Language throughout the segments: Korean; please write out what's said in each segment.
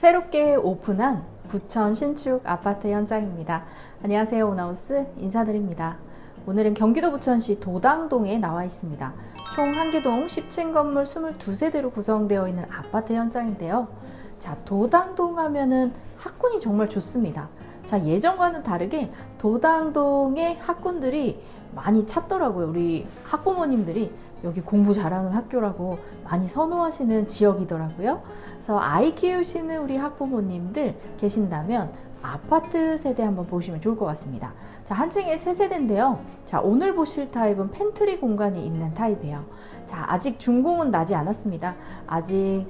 새롭게 오픈한 부천 신축 아파트 현장입니다. 안녕하세요. 오나우스 인사드립니다. 오늘은 경기도 부천시 도당동에 나와 있습니다. 총 한 개동 10층 건물 22세대로 구성되어 있는 아파트 현장인데요. 자, 도당동 하면은 학군이 정말 좋습니다. 자, 예전과는 다르게 도당동의 학군들이 많이 찾더라고요. 우리 학부모님들이 여기 공부 잘하는 학교라고 많이 선호하시는 지역이더라고요. 그래서 아이 키우시는 우리 학부모님들 계신다면 아파트 세대 한번 보시면 좋을 것 같습니다. 자, 한 층에 세 세대인데요. 자, 오늘 보실 타입은 팬트리 공간이 있는 타입이에요. 자, 아직 준공은 나지 않았습니다. 아직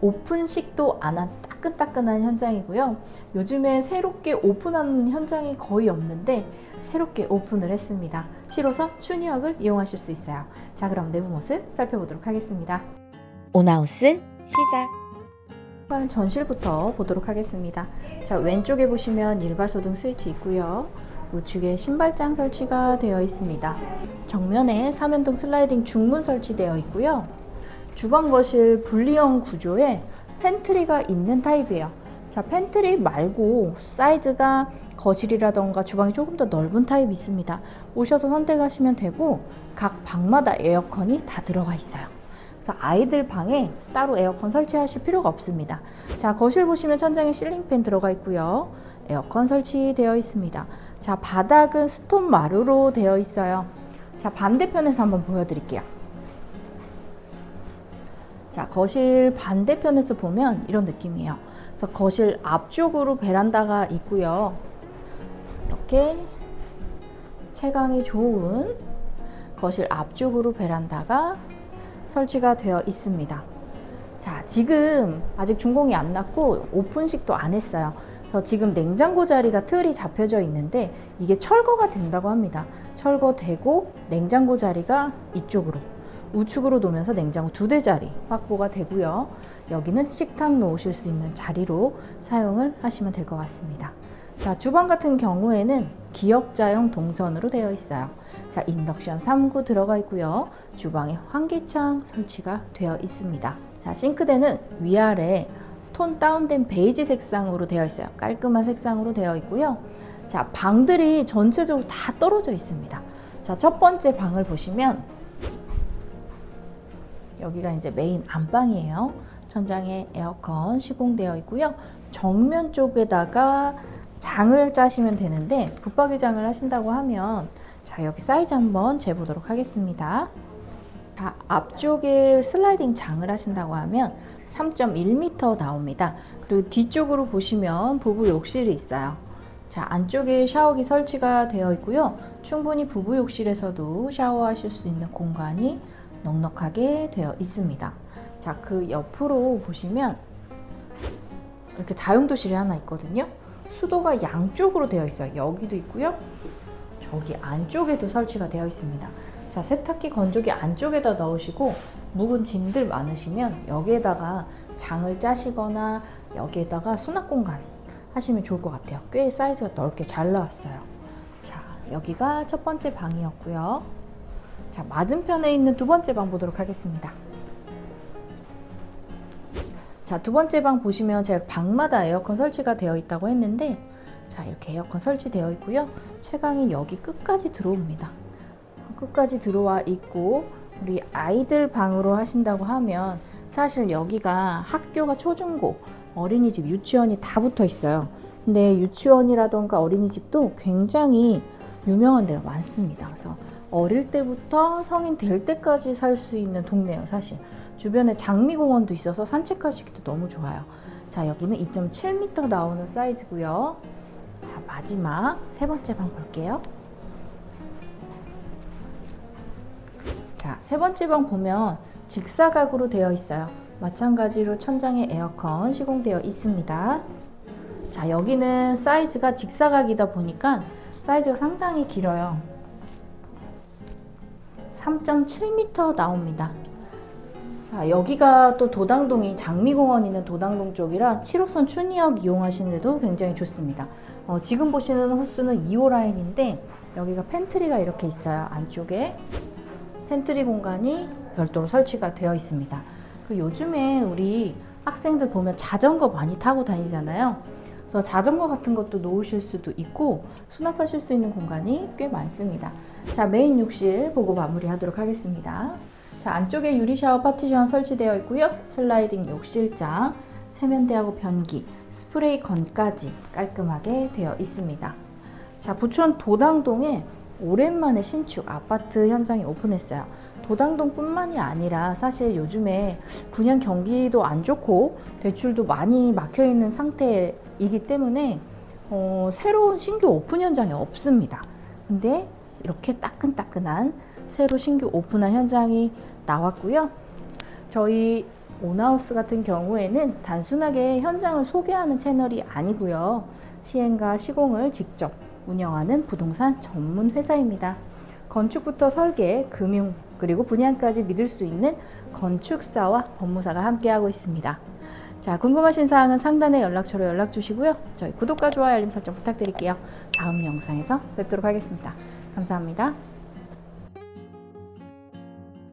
오픈식도 안 한 따끈따끈한 현장이고요. 요즘에 새롭게 오픈하는 현장이 거의 없는데 새롭게 오픈을 했습니다. 7호선 춘희역을 이용하실 수 있어요. 자, 그럼 내부 모습 살펴보도록 하겠습니다. 오나우스 시작. 전실부터 보도록 하겠습니다. 자, 왼쪽에 보시면 일괄소등 스위치 있고요. 우측에 신발장 설치가 되어 있습니다. 정면에 사면동 슬라이딩 중문 설치되어 있고요. 주방 거실 분리형 구조에 팬트리가 있는 타입이에요. 자, 팬트리 말고 사이즈가 거실이라던가 주방이 조금 더 넓은 타입이 있습니다. 오셔서 선택하시면 되고 각 방마다 에어컨이 다 들어가 있어요. 그래서 아이들 방에 따로 에어컨 설치하실 필요가 없습니다. 자, 거실 보시면 천장에 실링팬 들어가 있고요. 에어컨 설치되어 있습니다. 자, 바닥은 스톤 마루로 되어 있어요. 자, 반대편에서 한번 보여드릴게요. 자, 거실 반대편에서 보면 이런 느낌이에요. 그래서 거실 앞쪽으로 베란다가 있고요. 이렇게 채광이 좋은 거실 앞쪽으로 베란다가 설치가 되어 있습니다. 자, 지금 아직 준공이 안 났고 오픈식도 안 했어요. 그래서 지금 냉장고 자리가 틀이 잡혀져 있는데 이게 철거가 된다고 합니다. 철거되고 냉장고 자리가 이쪽으로 우측으로 놓으면서 냉장고 두 대 자리 확보가 되고요. 여기는 식탁 놓으실 수 있는 자리로 사용을 하시면 될 것 같습니다. 자, 주방 같은 경우에는 기역자형 동선으로 되어 있어요. 자, 인덕션 3구 들어가 있고요. 주방에 환기창 설치가 되어 있습니다. 자, 싱크대는 위아래 톤 다운된 베이지 색상으로 되어 있어요. 깔끔한 색상으로 되어 있고요. 자, 방들이 전체적으로 다 떨어져 있습니다. 자, 첫 번째 방을 보시면 여기가 이제 메인 안방이에요. 천장에 에어컨 시공되어 있고요. 정면 쪽에다가 장을 짜시면 되는데 붙박이 장을 하신다고 하면 자 여기 사이즈 한번 재보도록 하겠습니다. 자 앞쪽에 슬라이딩 장을 하신다고 하면 3.1m 나옵니다. 그리고 뒤쪽으로 보시면 부부 욕실이 있어요. 자 안쪽에 샤워기 설치가 되어 있고요. 충분히 부부 욕실에서도 샤워하실 수 있는 공간이 넉넉하게 되어 있습니다. 자 그 옆으로 보시면 이렇게 다용도실이 하나 있거든요. 수도가 양쪽으로 되어 있어요. 여기도 있고요. 저기 안쪽에도 설치가 되어 있습니다. 자, 세탁기 건조기 안쪽에다 넣으시고 묵은 짐들 많으시면 여기에다가 장을 짜시거나 여기에다가 수납 공간 하시면 좋을 것 같아요. 꽤 사이즈가 넓게 잘 나왔어요. 자, 여기가 첫 번째 방이었고요. 자, 맞은편에 있는 두 번째 방 보도록 하겠습니다. 자, 두 번째 방 보시면 제가 방마다 에어컨 설치가 되어 있다고 했는데 자, 이렇게 에어컨 설치되어 있고요. 채광이 여기 끝까지 들어옵니다. 끝까지 들어와 있고 우리 아이들 방으로 하신다고 하면 사실 여기가 학교가 초중고, 어린이집, 유치원이 다 붙어 있어요. 근데 유치원이라던가 어린이집도 굉장히 유명한 데가 많습니다. 그래서 어릴 때부터 성인 될 때까지 살 수 있는 동네예요, 사실. 주변에 장미공원도 있어서 산책하시기도 너무 좋아요. 자, 여기는 2.7m 나오는 사이즈고요. 자, 마지막 세 번째 방 볼게요. 자, 세 번째 방 보면 직사각으로 되어 있어요. 마찬가지로 천장에 에어컨 시공되어 있습니다. 자, 여기는 사이즈가 직사각이다 보니까 사이즈가 상당히 길어요. 3.7m 나옵니다. 자, 여기가 또 도당동이 장미공원 있는 도당동 쪽이라 7호선 춘희역 이용하시는데도 굉장히 좋습니다. 어, 지금 보시는 호수는 2호 라인인데 여기가 팬트리가 이렇게 있어요. 안쪽에 팬트리 공간이 별도로 설치가 되어 있습니다. 그 요즘에 우리 학생들 보면 자전거 많이 타고 다니잖아요. 그래서 자전거 같은 것도 놓으실 수도 있고 수납하실 수 있는 공간이 꽤 많습니다. 자, 메인 욕실 보고 마무리하도록 하겠습니다. 자, 안쪽에 유리 샤워 파티션 설치되어 있고요. 슬라이딩 욕실장, 세면대하고 변기, 스프레이 건까지 깔끔하게 되어 있습니다. 자, 부천 도당동에 오랜만에 신축 아파트 현장이 오픈했어요. 도당동뿐만이 아니라 사실 요즘에 분양 경기도 안 좋고 대출도 많이 막혀 있는 상태 이기 때문에 어, 새로운 신규 오픈 현장이 없습니다. 근데 이렇게 따끈따끈한 새로 신규 오픈한 현장이 나왔고요. 저희 오나우스 같은 경우에는 단순하게 현장을 소개하는 채널이 아니고요. 시행과 시공을 직접 운영하는 부동산 전문 회사입니다. 건축부터 설계, 금융, 그리고 분양까지 믿을 수 있는 건축사와 법무사가 함께하고 있습니다. 자, 궁금하신 사항은 상단에 연락처로 연락 주시고요. 저희 구독과 좋아요, 알림 설정 부탁드릴게요. 다음 영상에서 뵙도록 하겠습니다. 감사합니다.